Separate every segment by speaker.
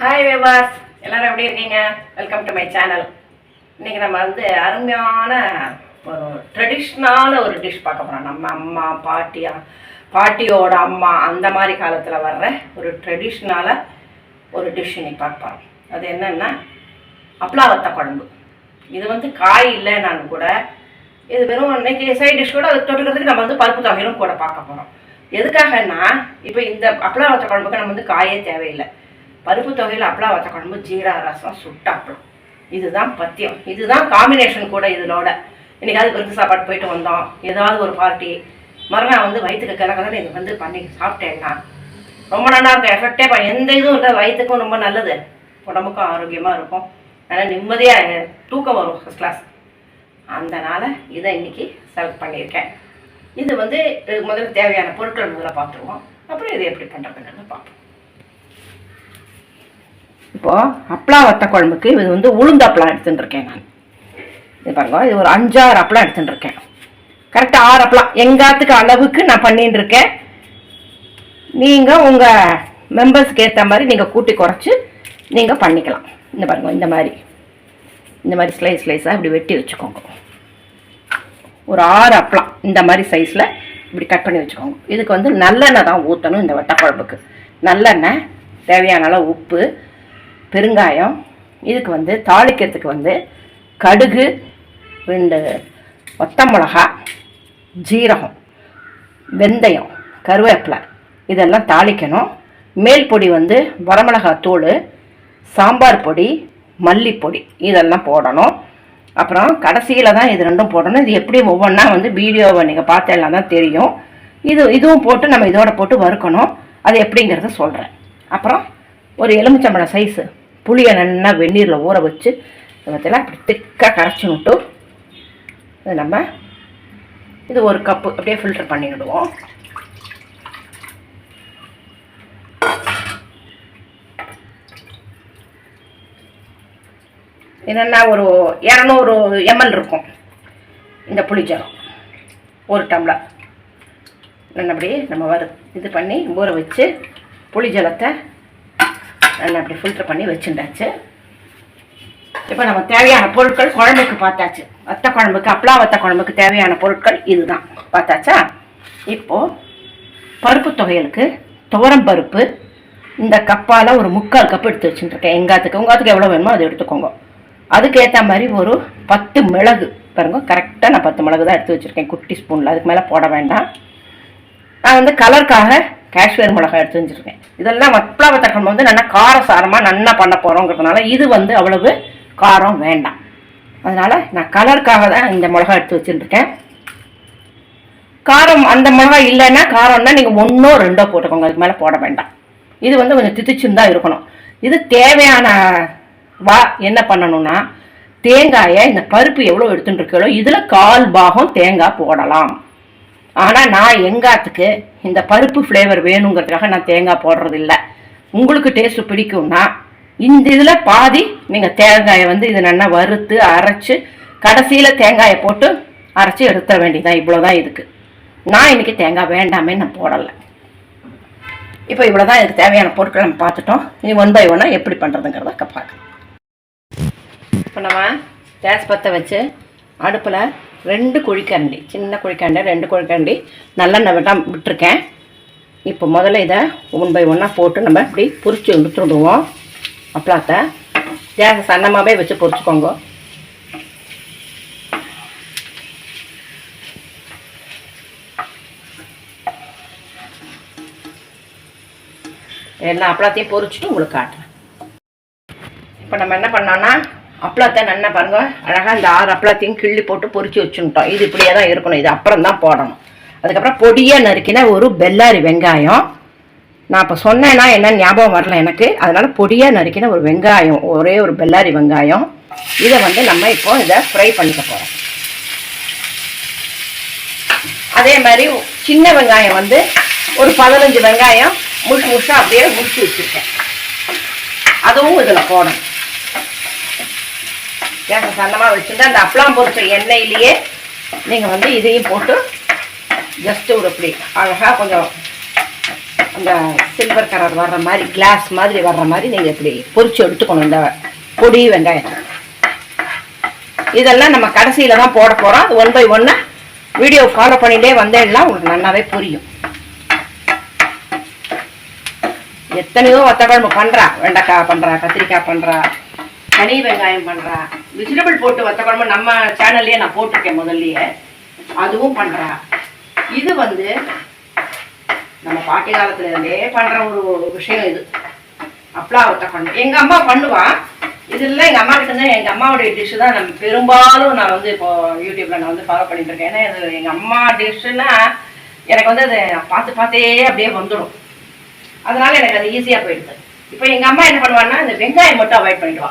Speaker 1: Hi வேவாஸ் எல்லாரும் எப்படி இருக்கீங்க? வெல்கம் டு மை சேனல் இன்னைக்கு நம்ம வந்து அருமையான ஒரு ட்ரெடிஷ்னலான ஒரு டிஷ் பார்க்க போகிறோம் நம்ம அம்மா பாட்டியா பாட்டியோட அம்மா அந்த மாதிரி காலத்தில் வர்ற ஒரு ட்ரெடிஷ்னலாக ஒரு டிஷ் இன்னைக்கு பார்ப்போம் அது என்னென்னா அப்ளாவத்த குழம்பு. இது வந்து காய் இல்லைனாலும் கூட இது வெறும் இன்னைக்கு சைட் டிஷ் கூட அது தொட்டுக்கிறதுக்கு நம்ம வந்து பருப்பு தொகையிலும் கூட பார்க்க போகிறோம் எதுக்காகன்னா இப்போ இந்த அப்பளம் வச்ச குழம்புக்கு நம்ம வந்து காயே தேவையில்லை. பருப்பு தொகையில் அப்பளம் வச்ச குழம்பு ஜீரா ரசம் சுட்ட இதுதான் பத்தியம். இதுதான் காம்பினேஷன் கூட இதனோட இன்னைக்காவது விருந்து சாப்பாடு போயிட்டு வந்தோம். ஏதாவது ஒரு பார்ட்டி மறுநாள் வந்து வயிற்றுக்கு கிழக்கதான் இது வந்து பண்ணி சாப்பிட்டேன்னா ரொம்ப நல்லா இருக்கும். எஃபெக்டே எந்த இதுவும் இல்லை. வயிற்றுக்கும் ரொம்ப நல்லது. உடம்புக்கும் ஆரோக்கியமாக இருக்கும். நல்லா நிம்மதியாக தூக்கம் வரும் ஃபஸ்ட் கிளாஸ் அதனால் இதை இன்னைக்கு செலக்ட் பண்ணியிருக்கேன். இது வந்து முதல்ல தேவையான பொருட்கள் முதல்ல பார்த்துருவோம். அப்புறம் இது எப்படி பண்ணுறதுன்னு பார்ப்போம். இப்போது அப்பளா வத்த குழம்புக்கு இது வந்து உளுந்த அப்பளம் எடுத்துட்டுருக்கேன் நான். இது பாருங்க இது ஒரு அஞ்சாறு அப்பளம் எடுத்துட்டுருக்கேன் கரெக்டாக ஆறு அப்பளம். எங்காத்துக்கு அளவுக்கு நான் பண்ணிட்டு இருக்கேன். நீங்கள் உங்கள் மெம்பர்ஸ்க்கு ஏற்ற மாதிரி நீங்கள் கூட்டி குறைச்சி நீங்கள் பண்ணிக்கலாம். இந்த பாருங்க இந்த மாதிரி. இந்த மாதிரி ஸ்லைஸ் ஸ்லைஸாக இப்படி வெட்டி வச்சுக்கோங்க. ஒரு ஆறு அப்பளம் இந்த மாதிரி சைஸில் இப்படி கட் பண்ணி வச்சுக்கோங்க. இதுக்கு வந்து நல்லெண்ணெய் தான் ஊற்றணும் இந்த வட்ட குழம்புக்கு நல்லெண்ணெய் தேவையான அளவு உப்பு பெருங்காயம் இதுக்கு வந்து தாளிக்கிறதுக்கு வந்து கடுகு ரெண்டு ஒத்த மிளகா ஜீரகம் வெந்தயம் கருவேப்பிலை இதெல்லாம் தாளிக்கணும். மேல் பொடி வந்து வரமிளகாய் தூள் சாம்பார் பொடி மல்லிப்பொடி இதெல்லாம் போடணும். அப்புறம் கடைசியில் தான் இது ரெண்டும் போடணும். இது எப்படி ஒவ்வொன்றா வந்து வீடியோவை நீங்கள் பார்த்தெல்லாம் தான் தெரியும். இது இதுவும் போட்டு நம்ம இதோட போட்டு வறுக்கணும். அது எப்படிங்கிறத சொல்கிறேன் அப்புறம் ஒரு எலுமிச்சம்பழம் சைஸு புளியை நல்லா வெந்நீரில் ஊற வச்சு இதெல்லாம் இப்படி திக்காக கரைச்சி விட்டு இது நம்ம இது ஒரு கப்பு அப்படியே ஃபில்டர் பண்ணி விடுவோம். என்னென்னா ஒரு இரநூறு எம்எல் இருக்கும். இந்த புளிஜலம் ஒரு டம்ளர். நல்லபடி நம்ம வறு இது பண்ணி ஊற வச்சு புளி அதில் நல்லா அப்படி ஃபில்டர் பண்ணி வச்சுட்டாச்சு இப்போ நம்ம தேவையான பொருட்கள் குழம்புக்கு பார்த்தாச்சு. வத்த குழம்புக்கு அப்பளா வத்த குழம்புக்கு தேவையான பொருட்கள் இதுதான். பார்த்தாச்சா? இப்போது பருப்பு தொகையலுக்கு துவரம் பருப்பு இந்த கப்பால் ஒரு முக்கால் கப் எடுத்து வச்சுட்டுருக்கேன் எங்காத்துக்கு உங்காத்துக்கு எவ்வளோ வேணுமோ அதை எடுத்துக்கோங்க. அதுக்கேற்ற மாதிரி ஒரு பத்து மிளகு. பாருங்க கரெக்டாக நான் பத்து மிளகு தான் எடுத்து வச்சுருக்கேன். குட்டி ஸ்பூனில் அதுக்கு மேலே போட வேண்டாம். நான் வந்து கலருக்காக காஷ்மீர் மிளகாய் எடுத்து வச்சுருக்கேன் இதெல்லாம் வப்பளா தக்கம் வந்து நல்லா காரசாரமாக நல்லா பண்ண போகிறோங்கிறதுனால இது வந்து அவ்வளவு காரம் வேண்டாம். அதனால் நான் கலருக்காக தான் இந்த மிளகாய் எடுத்து வச்சுருக்கேன். காரம் அந்த மிளகாய் இல்லைன்னா காரம்னா நீங்கள் ஒன்றோ ரெண்டோ போட்டுக்கோங்க அதுக்கு மேலே போட வேண்டாம். இது வந்து கொஞ்சம் தித்திச்சுன்னு தான் இருக்கணும். இது தேவையான வா என்ன பண்ணணும்னா தேங்காயை இந்த பருப்பு எவ்வளோ எடுத்துட்டு இருக்கீங்களோ இதில் கால் பாகம் தேங்காய் போடலாம். ஆனால் நான் எங்காத்துக்கு இந்த பருப்பு ஃப்ளேவர் வேணுங்கிறதுக்காக நான் தேங்காய் போடுறதில்ல. உங்களுக்கு டேஸ்ட் பிடிக்கும்னா இந்த இதில் பாதி நீங்கள் தேங்காயை வந்து இது நல்லா வறுத்து அரைச்சு கடைசியில் தேங்காயை போட்டு அரைச்சி எடுத்த வேண்டியதான் இவ்வளோதான் இதுக்கு. நான் இன்றைக்கி தேங்காய் வேண்டாமே நான் போடலை. இப்போ இவ்வளோ தான் இதுக்கு தேவையான பொருட்களை நம்ம பார்த்துட்டோம். இது ஒன் பை ஒன்னாக எப்படி பண்ணுறதுங்கிறத பார்க்கலாம். இப்போ நம்ம கேஸ் பற்ற வச்சு அடுப்பில் ரெண்டு குழிக்கரண்டி சின்ன குழிக்கரண்டி ரெண்டு குழிக்கரண்டி. நல்லெண்ணெய் விட்டா விட்டுருக்கேன். இப்போ முதல்ல இதை ஒன் பை ஒன்னாக போட்டு நம்ம இப்படி பொறிச்சு எடுத்துடுவோம் அப்பளாத்தை கேஸ் சன்னமாகவே வச்சு பொறிச்சுக்கோங்க. எல்லா அப்பளத்தையும் பொறிச்சிட்டு உங்களுக்கு காட்டுறேன். இப்போ நம்ம என்ன பண்ணோன்னா அப்பளத்தை நல்லா பாருங்க. அழகாக இந்த ஆறு அப்பளத்தையும் கிள்ளி போட்டு பொறிச்சு வச்சுட்டோம் இது இப்படியே தான் இருக்கணும். இது அப்புறம் தான் போடணும். அதுக்கப்புறம் பொடியாக நறுக்கின ஒரு பெல்லாரி வெங்காயம். நான் இப்போ சொன்னேன்னா என்ன ஞாபகம் வரல எனக்கு. அதனால பொடியாக நறுக்கின ஒரு வெங்காயம். ஒரே ஒரு பெல்லாரி வெங்காயம். இதை வந்து நம்ம இப்போ இதை ஃப்ரை பண்ணிக்க போகிறோம் அதே மாதிரி சின்ன வெங்காயம் வந்து ஒரு பதினஞ்சு வெங்காயம் முழுசு முழுசாக அப்படியே முடிச்சு வச்சுருக்கேன். அதுவும் இதில் போடணும். கேஸை சன்னமாக வச்சுட்டு அந்த அப்பளம் பொரிச்ச எண்ணெயிலேயே நீங்கள் வந்து இதையும் போட்டு ஜஸ்ட் ஒரு இப்படி அழகாக கொஞ்சம் அந்த சில்வர் கலர் வர்ற மாதிரி கிளாஸ் மாதிரி வர்ற மாதிரி நீங்கள் இப்படி பொரிச்சு எடுத்துக்கணும் இந்த பொடி வெங்காயம் இதெல்லாம் நம்ம கடைசியில் தான் போட போகிறோம் அது ஒன் பை ஒன்று வீடியோ ஃபாலோ பண்ணிகிட்டே வந்தேன்னா உங்களுக்கு நல்லாவே புரியும். எத்தனையோ வத்த குழம்பு பண்ணுறா வெண்டைக்காய் பண்ணுறா கத்திரிக்காய் பண்ணுறா தனி வெங்காயம் பண்ணுறா வெஜிடபிள் போட்டு வத்த குழம்பு நம்ம சேனல்லையே நான் போட்டிருக்கேன் முதல்லயே. அதுவும் பண்ணுறா இது வந்து நம்ம பாட்டி காலத்துல இருந்தே பண்ற ஒரு விஷயம் இது. அப்பளா வத்த குழம்பு. எங்க அம்மா பண்ணுவா. இதுல எங்க அம்மா கிட்ட இருந்து எங்க அம்மாவுடைய டிஷ் தான் நம்ம பெரும்பாலும் நான் வந்து இப்போ யூடியூப்ல நான் வந்து ஃபாலோ பண்ணிட்டு இருக்கேன். ஏன்னா இது எங்க அம்மா டிஷ்ஷுன்னா எனக்கு வந்து அதை பார்த்து பார்த்தே அப்படியே வந்துடும். அதனால எனக்கு அது ஈஸியா போயிடுது. இப்போ எங்க அம்மா என்ன பண்ணுவாங்கன்னா இந்த வெங்காயம் மட்டும் அவாய்ட் பண்ணிடுவா.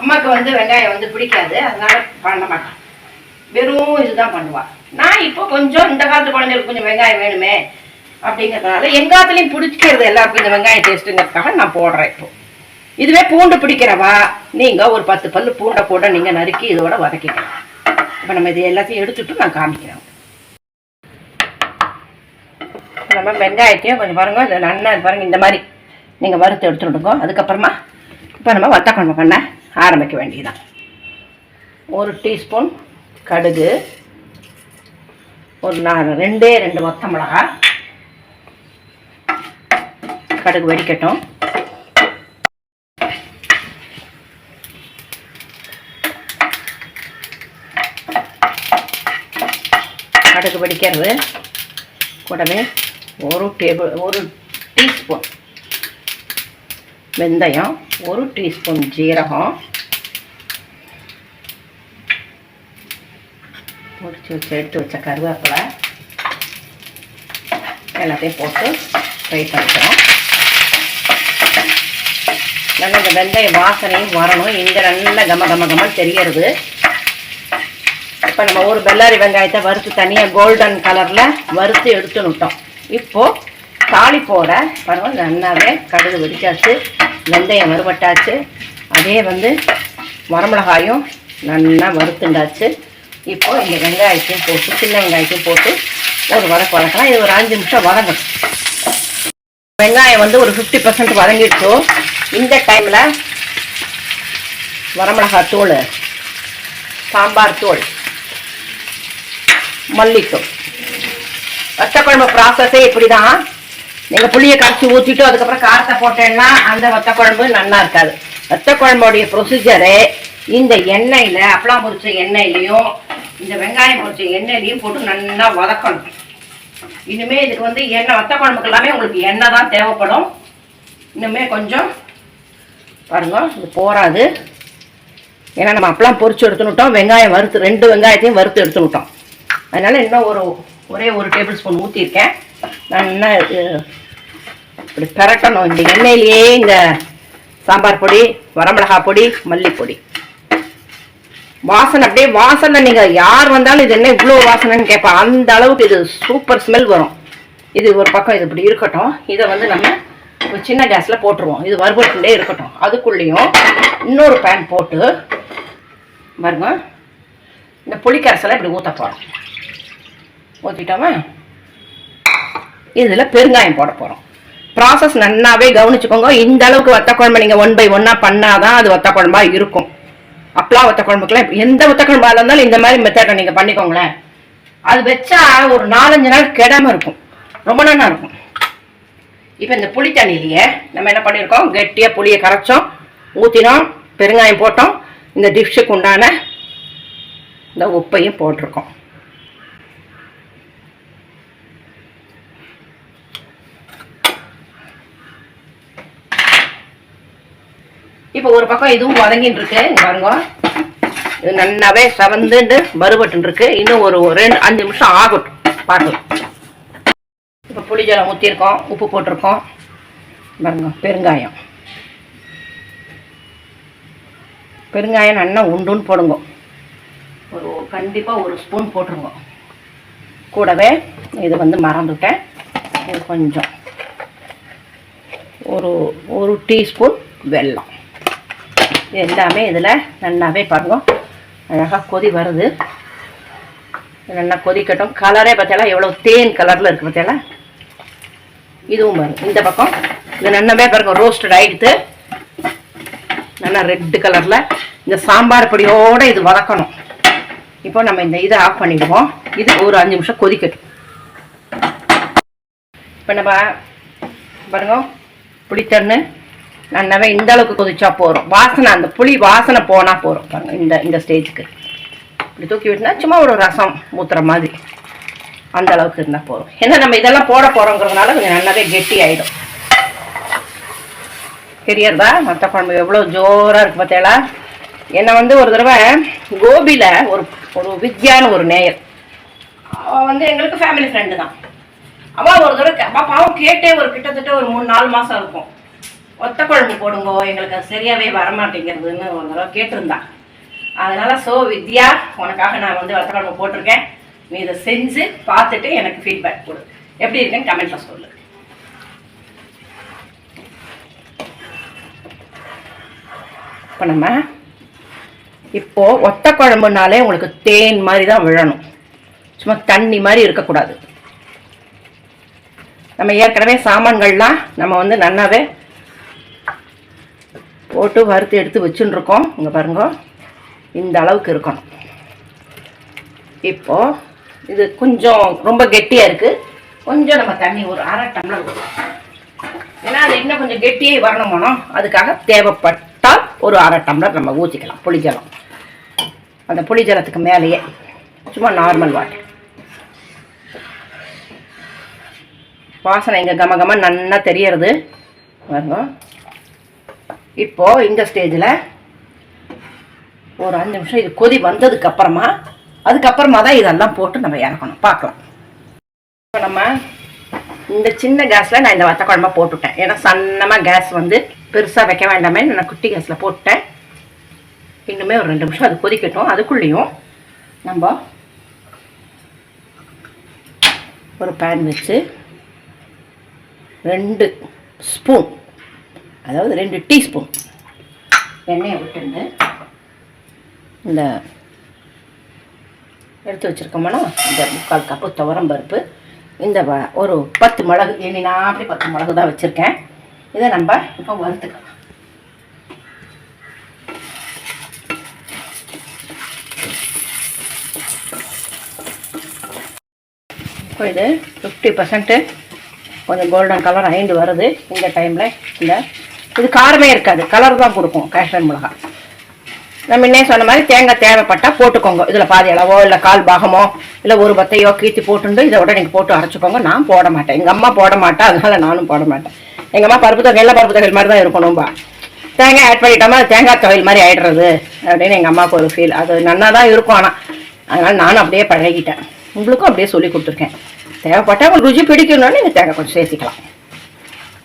Speaker 1: அம்மாவுக்கு வந்து வெங்காயம் வந்து பிடிக்காது அதனால பண்ண மாட்டான். வெறும் இதுதான் பண்ணுவாள் நான் இப்போ கொஞ்சம் இந்த காலத்து குழந்தைகளுக்கு கொஞ்சம் வெங்காயம் வேணுமே அப்படிங்கிறதுனால எங்காத்துலயும் பிடிக்கிறது எல்லாருக்கும் இந்த வெங்காயம் டேஸ்ட்டுங்கிறதுக்காக நான் போடுறேன் இப்போ. இதுவே பூண்டு பிடிக்கிறவா? நீங்க ஒரு பத்து பல் பூண்டை கூட நீங்க நறுக்கி இதோட வதக்கிக்கலாம். இப்போ நம்ம இது எல்லாத்தையும் எடுத்துட்டு நான் காமிக்கிறேன். நம்ம வெங்காயத்தையும் கொஞ்சம் பாருங்க இது நல்லா இது பாருங்க இந்த மாதிரி. நீங்கள் வறுத்து எடுத்துடுங்க அதுக்கப்புறமா இப்போ நம்ம வத்தக்குழம்பு பண்ணேன் பண்ண ஆரம்பிக்க வேண்டியதுதான். ஒரு டீஸ்பூன் கடுகு ஒரு நான் ரெண்டே ரெண்டு மொத்த மிளகா கடுகு வெடிக்கட்டும். கடுகு வெடிக்கிறது. கூடவே ஒரு டேபிள் ஒரு டீஸ்பூன் வெந்தயம் ஒரு டீஸ்பூன் ஜீரகம். முடிச்சு வச்சு எடுத்து வச்ச கருவேப்பிலை. எல்லாத்தையும் போட்டு ஃப்ரை பண்ணிக்கிறோம் நல்லா இந்த வெந்தய வாசனையும் வரணும். இந்த நல்ல கம கம கமன்னு தெரியறது. இப்போ நம்ம ஒரு பெல்லாரி வெங்காயத்தை வறுத்து தனியாக கோல்டன் கலரில் வறுத்து எடுத்து விட்டோம் இப்போது தாளிப்போட பரவாயில்ல நல்லாவே கடுகு வெடிச்சாச்சு வெந்தயம் வறுபட்டாச்சு. அதே வந்து வரமிளகாயும் நல்லா வறுத்துண்டாச்சு. இப்போ இந்த வெங்காயத்தையும் போட்டு சின்ன வெங்காயத்தையும் போட்டு ஒரு வதக்கு வதக்கலாம். இது ஒரு அஞ்சு நிமிஷம் வதங்கணும். வெங்காயம் வந்து ஒரு ஃபிஃப்டி பர்சன்ட் வதங்கிடுச்சு. இந்த டைமில் வரமிளகாய் தூள் சாம்பார் தூள் மல்லித்தூள். வத்தக்குழம்பு ப்ராசஸே இப்படி தான் நீங்கள் புளியை கரைச்சி ஊற்றிட்டு அதுக்கப்புறம் காரத்தை போட்டேன்னா அந்த வத்தக்குழம்பு நல்லா இருக்காது. வத்த குழம்புடைய ப்ரொசீஜரு இந்த எண்ணெயில் அப்பளம் பொரிச்ச எண்ணெயிலையும் இந்த வெங்காயம் பொரிச்ச எண்ணெயிலையும் போட்டு நல்லா வதக்கணும். இனிமே இதுக்கு வந்து எண்ணெய் வத்த குழம்புக்கு எல்லாமே உங்களுக்கு எண்ணெய் தான் தேவைப்படும். இன்னுமே கொஞ்சம் பாருங்க இது போராது ஏன்னா நம்ம அப்பளம் பொரிச்சு எடுத்துனுட்டோம் வெங்காயம் வறுத்து ரெண்டு வெங்காயத்தையும் வறுத்து எடுத்துனுட்டோம் அதனால இன்னும் ஒரு ஒரே ஒரு டேபிள் ஸ்பூன் ஊற்றிருக்கேன் நல்லா இது இப்படி பெரட்டணும். இந்த எண்ணெயிலேயே இந்த சாம்பார் பொடி வரமிளகா பொடி மல்லிப்பொடி. வாசனை அப்படியே வாசனை. நீங்கள் யார் வந்தாலும் இது என்ன இவ்வளோ வாசனைன்னு கேட்பா அந்த அளவுக்கு இது சூப்பர் ஸ்மெல் வரும். இது ஒரு பக்கம் இது இப்படி இருக்கட்டும். இதை வந்து நம்ம ஒரு சின்ன கேஸில் போட்டுருவோம். இது வறுபட்டுலே இருக்கட்டும். அதுக்குள்ளேயும் இன்னொரு பேன் போட்டு பாருங்க. இந்த புளிக்கரசெல்லாம் இப்படி ஊற்ற போகிறோம் ஊற்றிட்டோமா இதில் பெருங்காயம் போட போகிறோம் ப்ராசஸ் நன்னாவே கவனிச்சுக்கோங்க. இந்த அளவுக்கு வத்த குழம்பு நீங்கள் ஒன் பை ஒன்னாக பண்ணாதான் அது வத்த குழம்பா இருக்கும். அப்பளா வத்த குழம்புக்குலாம் எந்த வத்த குழம்பா இருந்தாலும் இந்த மாதிரி மெத்தடை நீங்கள் பண்ணிக்கோங்களேன். அது வச்சா ஒரு நாலஞ்சு நாள் கெடாமல் இருக்கும். ரொம்ப நல்லா இருக்கும். இப்போ இந்த புளி தண்ணியிலேயே நம்ம என்ன பண்ணியிருக்கோம் கெட்டியாக புளியை கரைச்சோம். ஊற்றினோம் பெருங்காயம் போட்டோம். இந்த டிஷ்ஷுக்கு உண்டான இந்த உப்பையும் போட்டிருக்கோம். இப்போ ஒரு பக்கம் இதுவும் வதங்கிட்டு இருக்கு பாருங்க. இது நல்லாவே செவந்துண்டு மறுபட்டு இருக்கு இன்னும் ஒரு ஒரு ரெண்டு அஞ்சு நிமிஷம் ஆகட்டும். பார்க்கலாம். இப்போ புளிஜலம் ஊற்றிருக்கோம் உப்பு போட்டிருக்கோம். பாருங்க பெருங்காயம். பெருங்காயம் நல்லா உண்டுன்னு போடுங்க. ஒரு கண்டிப்பாக ஒரு ஸ்பூன் போட்டுருங்க. கூடவே இது வந்து மறந்துட்டேன். இது கொஞ்சம். ஒரு ஒரு டீஸ்பூன் வெல்லம். இது எல்லாமே இதில் நல்லாவே பாருங்க. அழகாக கொதி வருது. நல்லா கொதிக்கட்டும். கலரே பார்த்தாலும் எவ்வளோ தேன் கலரில் இருக்குது பார்த்தாலும் இதுவும் பாருங்க இந்த பக்கம். இது நல்லாவே பாருங்க ரோஸ்டட் ஆகிடுத்து நல்லா ரெட் கலரில் இந்த சாம்பார் பொடியோடு இது வதக்கணும். இப்போ நம்ம இந்த இதை ஆஃப் பண்ணிடுவோம். இது ஒரு அஞ்சு நிமிஷம் கொதிக்கட்டும். இப்போ நம்ம பாருங்க புளித்தண்ணு நல்லாவே இந்த அளவுக்கு கொதிச்சா போகிறோம் வாசனை அந்த புளி வாசனை போனால் போகிறோம் பாருங்கள் இந்த இந்த ஸ்டேஜுக்கு. இப்படி தூக்கி விட்டுனா சும்மா ஒரு ரசம் ஊற்றுற மாதிரி. அந்த அளவுக்கு இருந்தால் போதும். ஏன்னா நம்ம இதெல்லாம் போட போகிறோங்கிறதுனால கொஞ்சம் நல்லாவே கெட்டி ஆகிடும் தெரியறதா மற்ற குழம்பு எவ்வளோ ஜோராக இருக்குது பார்த்தேளா என்னை வந்து ஒரு தடவை கோபியில் ஒரு ஒரு வித்யான்னு ஒரு நேயர். அவள் வந்து எங்களுக்கு ஃபேமிலி ஃப்ரெண்டு தான். அவள் ஒரு தடவை அப்பா பாவம் கேட்டே ஒரு கிட்டத்தட்ட ஒரு மூணு நாலு மாதம் இருக்கும். ஒத்த குழம்பு போடுங்கோ எங்களுக்கு அது சரியாவே வரமாட்டேங்கிறதுன்னு ஒரு தடவை கேட்டிருந்தான் அதனால சோ வித்யா உனக்காக நான் வந்து ஒத்த குழம்பு போட்டிருக்கேன். நீ இதை செஞ்சு பார்த்துட்டு எனக்கு ஃபீட்பேக் கொடு. எப்படி இருக்குன்னு கமெண்ட்ல சொல்லு. இப்போ நம்ம இப்போ ஒத்த குழம்புனாலே உங்களுக்கு தேன் மாதிரி தான் விழணும். சும்மா தண்ணி மாதிரி இருக்கக்கூடாது. நம்ம ஏற்கனவே சாமான்கள்லாம் நம்ம வந்து நல்லாவே போட்டு வறுத்து எடுத்து வச்சுன்னு இருக்கோம் இங்கே பாருங்க. இந்த அளவுக்கு இருக்கணும். இப்போது இது கொஞ்சம் ரொம்ப கெட்டியாக இருக்குது கொஞ்சம் நம்ம தண்ணி ஒரு அரை டம்ளர் ஏன்னா அது இன்னும் கொஞ்சம் கெட்டியே வரணுமானோ அதுக்காக தேவைப்பட்டால் ஒரு அரை டம்ளர் நம்ம ஊற்றிக்கலாம் புளிஜலம் அந்த புளிஜலத்துக்கு மேலேயே. சும்மா நார்மல் வாட்டர் வாசனை இங்கே கம கம நன்னா தெரியறது. வருங்க இப்போது இந்த ஸ்டேஜில் ஒரு அஞ்சு நிமிஷம் இது கொதி வந்ததுக்கப்புறமா அதுக்கப்புறமா தான் இதெல்லாம் போட்டு நம்ம இறக்கணும். பார்க்கலாம். இப்போ நம்ம இந்த சின்ன கேஸில் நான் இந்த வத்த குழம்பா போட்டுவிட்டேன் ஏன்னா சன்னமாக கேஸ் வந்து பெருசாக வைக்க வேண்டாமே நான் குட்டி கேஸில் போட்டேன் இன்னுமே ஒரு ரெண்டு நிமிஷம் அது கொதிக்கட்டும். அதுக்குள்ளேயும் நம்ம ஒரு பேன் வச்சு ரெண்டு ஸ்பூன் அதாவது ரெண்டு டீஸ்பூன் எண்ணெயை விட்டுண்டு இந்த எடுத்து வச்சுருக்கோம்னா இந்த முக்கால் கப்பு துவரம் பருப்பு. இந்த ஒரு பத்து மிளகு இனி நான் அப்படி பத்து மிளகு தான் வச்சுருக்கேன். இதை நம்ம இப்போ வறுத்துக்கலாம். இப்போ இது ஃபிஃப்டி பர்சன்ட்டு கொஞ்சம் கோல்டன் கலர் ஐந்து வருது. இந்த டைமில் இந்த இது காரமே இருக்காது. கலர் தான் கொடுக்கும் காஷ்மீர் மிளகாய் நம்ம இன்னே சொன்ன மாதிரி தேங்காய் தேவைப்பட்டால் போட்டுக்கோங்க. இதில் பாதி அளவோ இல்லை கால் பாகமோ இல்லை ஒரு பத்தையோ கீர்த்தி போட்டுண்டு இதை விட நீங்கள் போட்டு அரைச்சிக்கோங்க. நான் போட மாட்டேன். எங்கள் அம்மா போட மாட்டேன் அதனால நானும் போட மாட்டேன். எங்கள் அம்மா பருப்பு தொகை எல்லாம் பருப்பு தொகையில் மாதிரி தான் இருக்கணும்பா தேங்காய் ஆட் பண்ணிட்டோமா அது தேங்காய் தொகையில் மாதிரி ஆயிடுறது அப்படின்னு எங்கள் அம்மாவுக்கு ஒரு ஃபீல் அது நன்னா தான் இருக்கும் ஆனால் அதனால் நானும் அப்படியே பழகிட்டேன். உங்களுக்கும் அப்படியே சொல்லி கொடுத்துருக்கேன். தேவைப்பட்டால் உங்களுக்கு ருச்சி பிடிக்கணும்னு நீங்கள் தேங்காய் கொஞ்சம் சேர்த்திக்கலாம்.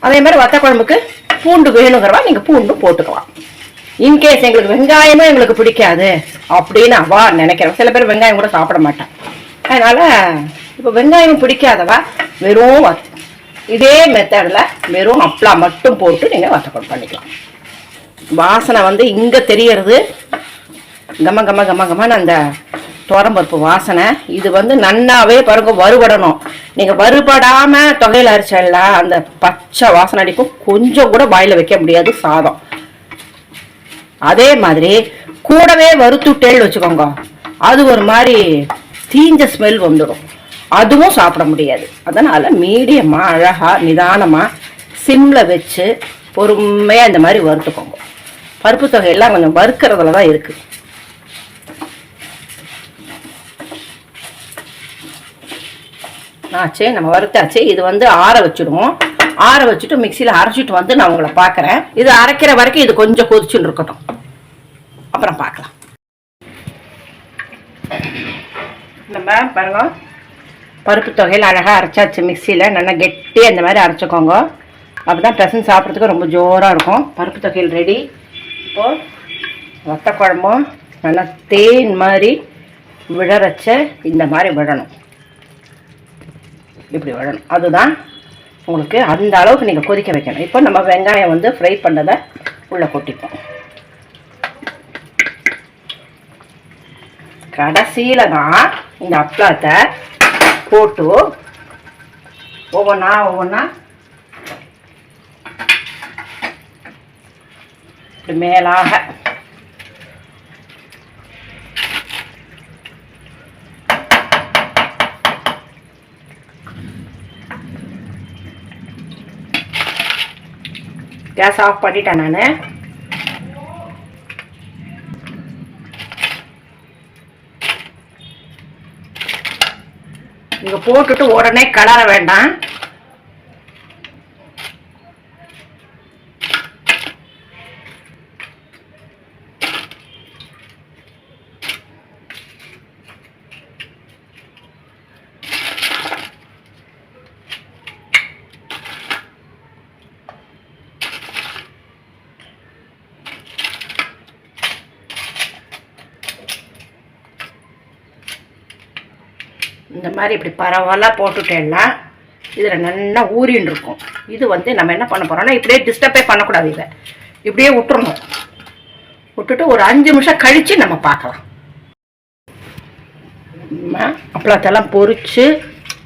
Speaker 1: அதே மாதிரி வத்த குழம்புக்கு பூண்டு வேணுங்கிறவா நீங்கள் பூண்டு போட்டுக்கலாம். இன்கேஸ் எங்களுக்கு வெங்காயமும் எங்களுக்கு பிடிக்காது அப்படின்னு அவா நினைக்கிறேன் சில பேர் வெங்காயம் கூட சாப்பிட மாட்டான் அதனால் இப்போ வெங்காயம் பிடிக்காதவா வெறும் வத் இதே மெத்தடில் வெறும் அப்பளா மட்டும் போட்டு நீங்கள் வத்த பண்ணிக்கலாம். வாசனை வந்து இங்கே தெரியறது. கம கம கம கமன்னு அந்த துவரம்பருப்பு வாசனை. இது வந்து நன்னாவே பாருங்க வறுபடணும். நீங்கள் வறுபடாமல் தொகையில் அரைச்சல அந்த பச்சை வாசனை அடிக்கும். கொஞ்சம் கூட வாயில் வைக்க முடியாது சாதம். அதே மாதிரி கூடவே வறுத்துட்டேன்னு வச்சுக்கோங்க. அது ஒரு மாதிரி தீஞ்ச ஸ்மெல் வந்துடும் அதுவும் சாப்பிட முடியாது. அதனால மீடியமா அழகா நிதானமா சிம்ல வச்சு பொறுமையா இந்த மாதிரி வறுத்துக்கோங்க. பருப்பு தொகையெல்லாம் கொஞ்சம் வறுக்கிறதுல தான் இருக்கு. ஆச்சு நம்ம வறுத்தாச்சு. இது வந்து ஆற வச்சுடுவோம். ஆற வச்சுட்டு மிக்சியில் அரைச்சிட்டு வந்து நான் உங்களை பார்க்குறேன். இது அரைக்கிற வரைக்கும் இது கொஞ்சம் கொதிச்சுன்னு இருக்கட்டும். அப்புறம் பார்க்கலாம். நம்ம பாருங்க. பருப்பு தொகையில் அழகாக அரைச்சாச்சு மிக்சியில். நல்லா கெட்டியாக இந்த மாதிரி அரைச்சிக்கோங்க. அப்போ தான் பிரசன் சாப்பிட்றதுக்கு ரொம்ப ஜோராக இருக்கும். பருப்பு தொகையில் ரெடி. இப்போது வத்த குழம்பும் நல்லா தேன் மாதிரி விழறச்ச இந்த மாதிரி விழணும் இப்படி வரணும். அதுதான் உங்களுக்கு அந்த அளவுக்கு நீங்கள் கொதிக்க வைக்கணும். இப்போ நம்ம வெங்காயம் வந்து ஃப்ரை பண்ணதை உள்ளே கொட்டிப்போம். கடைசியில் தான் இந்த அப்ளாத்தை போட்டு ஒவ்வொன்றா ஒவ்வொன்றா மேலாக கேஸ் ஆஃப் பண்ணிட்டேன் நான். இங்கே போட்டுட்டு உடனே கலர வேண்டாம். மாதிரி இப்படி பரவலாக போட்டுட்டேன்னா இதில் நல்லா ஊறின்னு இருக்கும். இது வந்து நம்ம என்ன பண்ண போகிறோம்னா இப்படியே டிஸ்டர்பே பண்ணக்கூடாது இதை. இப்படியே விட்டுறணும். விட்டுட்டு ஒரு அஞ்சு நிமிஷம் கழித்து நம்ம பார்க்கலாம். அப்பளத்தெல்லாம் பொறிச்சு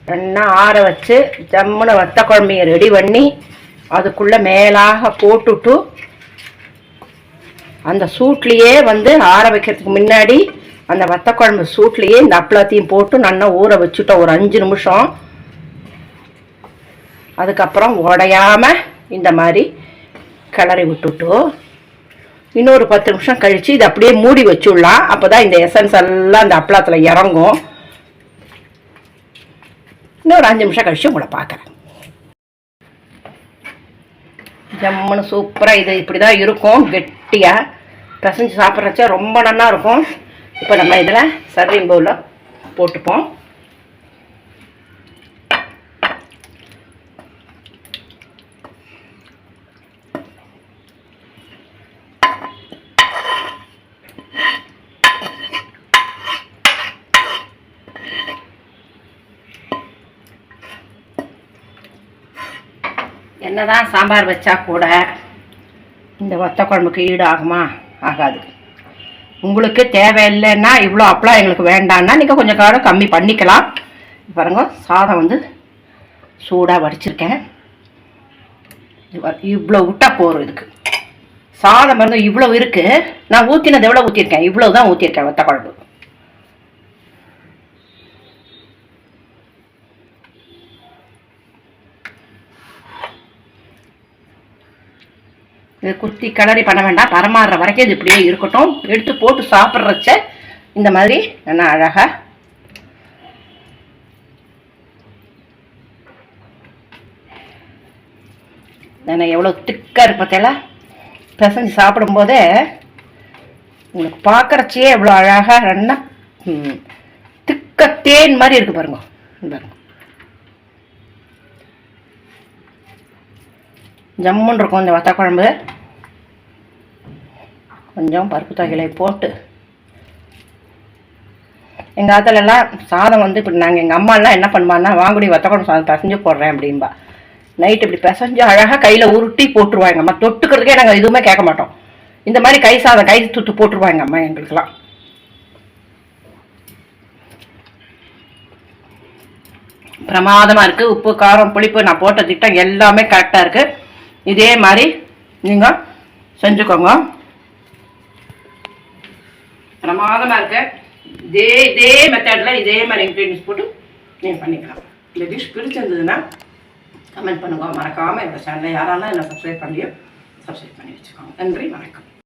Speaker 1: நல்லா ஆற வச்சு ஜம்முன்னு வத்த குழம்பைய ரெடி பண்ணி அதுக்குள்ளே மேலாக போட்டுட்டு அந்த சூட்லேயே வந்து ஆற வைக்கிறதுக்கு முன்னாடி அந்த வத்த குழம்பு சூட்லேயே இந்த அப்பளத்தையும் போட்டு நல்லா ஊற வச்சுட்டோம். ஒரு அஞ்சு நிமிஷம். அதுக்கப்புறம் உடையாம இந்த மாதிரி கிளறி விட்டுட்டு இன்னொரு பத்து நிமிஷம் கழித்து இதை அப்படியே மூடி வச்சுடலாம். அப்போ தான் இந்த எசன்ஸ் எல்லாம் அந்த அப்பளத்தில் இறங்கும். இன்னொரு அஞ்சு நிமிஷம் கழித்து உங்களை பார்க்குறேன். ஜம்முன்னு சூப்பராக இது இப்படி தான் இருக்கும். கெட்டியாக பிசைஞ்சு சாப்பிட்றச்சா ரொம்ப நல்லா இருக்கும். இப்போ நம்ம இதில் சர்விங் பவுலில் போட்டுப்போம். என்னதான் சாம்பார் வச்சா கூட இந்த ஒத்த குழம்புக்கு ஈடு ஆகுமா? ஆகாது. உங்களுக்கு தேவையில்லைன்னா இவ்வளோ அப்பளம் எங்களுக்கு வேண்டான்னா நீங்கள் கொஞ்சம் காரம் கம்மி பண்ணிக்கலாம். பாருங்க சாதம் வந்து சூடாக வடிச்சிருக்கேன். இவ்வளோ விட்டா போகிறோம் இதுக்கு. சாதம் வந்து இவ்வளோ இருக்குது நான் ஊற்றினது எவ்வளோ ஊற்றிருக்கேன் இவ்வளோ தான் ஊற்றிருக்கேன் வத்த குழம்பு இது குத்தி கிளறி பண்ண வேண்டாம். பரமாறுற வரைக்கும் இது இப்படியே இருக்கட்டும். எடுத்து போட்டு சாப்பிட்றச்ச இந்த மாதிரி நல்லா அழகாக ஏன்னா எவ்வளோ திக்காக இருப்பதில்ல பிசைஞ்சு சாப்பிடும்போதே உங்களுக்கு பார்க்குறச்சியே எவ்வளோ அழகாக நல்லா திக்க தேன் மாதிரி இருக்குது பாருங்க. பாருங்க. ஜம்முன்னு இருக்கும் இந்த வத்த குழம்பு கொஞ்சம் பருப்பு தொகைகளை போட்டு. எங்கள் ஆத்துலலாம் சாதம் வந்து இப்படி நாங்கள் எங்கள் அம்மாலாம் என்ன பண்ணுவான்னா வாங்குடி வத்த குழம்பு சாதம் பிசைஞ்சு போடுறேன் அப்படின்பா நைட் இப்படி பிசைஞ்சு அழகாக கையில் உருட்டி போட்டுருவாங்க அம்மா. தொட்டுக்கிறதுக்கே நாங்கள் எதுவுமே கேட்க மாட்டோம். இந்த மாதிரி கை சாதம் கை தூத்து போட்டுருவாங்க அம்மா எங்களுக்கெல்லாம். பிரமாதமாக இருக்குது உப்பு காரம் புளிப்பு நான் போட்ட திட்டம் எல்லாமே கரெக்டாக இருக்குது இதே மாதிரி நீங்கள் செஞ்சுக்கோங்க. பிரமாதமாக இருக்க. இதே இதே மெத்தடில் இதே மாதிரி இன்க்ரீடியன்ஸ் போட்டு நீங்கள் பண்ணிக்கலாம். இந்த டிஷ் பிடிச்சிருந்ததுன்னா கமெண்ட் பண்ணுங்க. மறக்காமல் என்னோட சேனலை யாராலும் என்ன சப்ஸ்கிரைப் பண்ணியோ சப்ஸ்கிரைப் பண்ணி வச்சுக்கோங்க. நன்றி வணக்கம்.